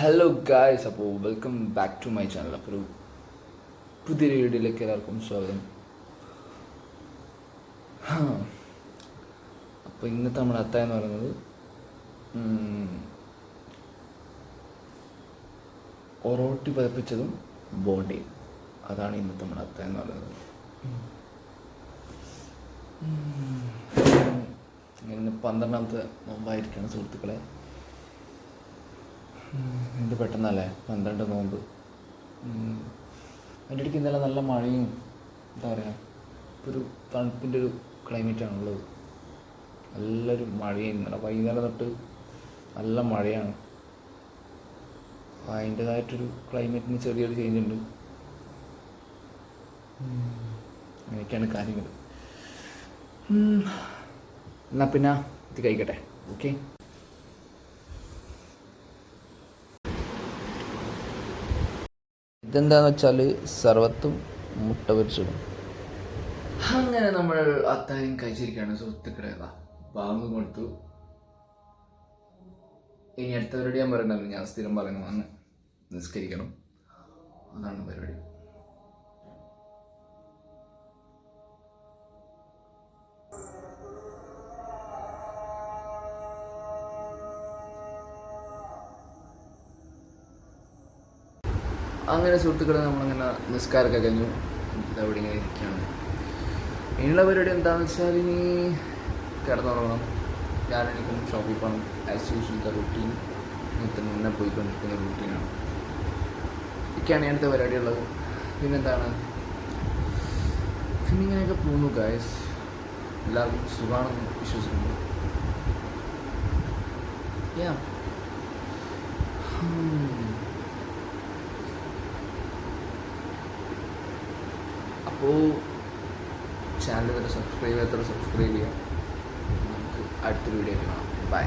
Hello guys അപ്പോൾ welcome back to my channel അപ്പോൾ ഒരു പുതിയൊരു വീഡിയോയിലേക്ക് എല്ലാവർക്കും സ്വാഗതം. അപ്പോൾ ഇന്നത്തെ നമ്മുടെ അത്ത എന്ന് പറയുന്നത് ഒറോട്ടി പതിപ്പിച്ചതും ബോണ്ടി. അതാണ് ഇന്നത്തെ നമ്മുടെ അത്ത എന്ന് പറയുന്നത്. ഇന്ന് പന്ത്രണ്ടാമത്തെ നോമ്പായിരിക്കണം സുഹൃത്തുക്കളെ. എന്ത് പെട്ടെന്നല്ലേ? പന്ത്രണ്ട് നോമ്പ്. അതിന്റെ ഇടയ്ക്ക് ഇന്നലെ നല്ല മഴയും എന്താ പറയുക ഇപ്പോൾ ഒരു തണുപ്പിന്റെ ഒരു ക്ലൈമറ്റാണുള്ളത് നല്ലൊരു മഴയും ഇന്നലെ വൈകുന്നേരം തൊട്ട് നല്ല മഴയാണ്. അപ്പോൾ അതിന്റേതായിട്ടൊരു ക്ലൈമറ്റിന് ചെറിയൊരു ചേഞ്ച് ഉണ്ട്. അങ്ങനെയൊക്കെയാണ് കാര്യങ്ങൾ എന്നാൽ പിന്നെ ഇത് കഴിക്കട്ടെ. ഓക്കെ. ഇതെന്താന്ന് വെച്ചാൽ സർവത്തും മുട്ട പൊരിച്ചതും. അങ്ങനെ നമ്മൾ അത്താഴം കഴിച്ചിരിക്കുകയാണ് സുഹൃത്തുക്കളെ. ബാങ്ക് കൊടുത്തു. ഇനി അടുത്തവരോട് ഞാൻ പറയണ്ടല്ലോ ഞാൻ സ്ഥിരം പറയുന്നതാണ് നിസ്കരിക്കണം. അതാണ് പരിപാടി. അങ്ങനെ സുഹൃത്തുക്കളെ നമ്മളങ്ങനെ നിസ്കാരമൊക്കെ കഴിഞ്ഞു. അവിടെ ഇങ്ങനെ ഇരിക്കുകയാണ്. ഇനിയുള്ള പരിപാടി എന്താണെന്ന് വെച്ചാൽ ഇനി കിടന്നുറങ്ങണം. ഞാനെനിക്കും ഷോപ്പിൽ പോകണം ആസ് യൂഷ്വലത്തെ റൂട്ടീൻ ഇന്നത്തെ മുന്നേ പോയിക്കൊണ്ടിരിക്കുന്ന റൂട്ടീനാണ് ഇതൊക്കെയാണ് ഞാനത്തെ പരിപാടിയുള്ളത്. പിന്നെന്താണ്? പിന്നെ ഇങ്ങനെയൊക്കെ പോകുന്നു ഗായസ് എല്ലാവർക്കും സുഖമാണെന്ന് വിശ്വസിക്കുന്നു. യാ അപ്പോൾ ചാനൽ സബ്സ്ക്രൈബ് ചെയ്യാത്ത സബ്സ്ക്രൈബ് ചെയ്യാം. നമുക്ക് അടുത്തൊരു വീഡിയോ കാണാം. ബൈ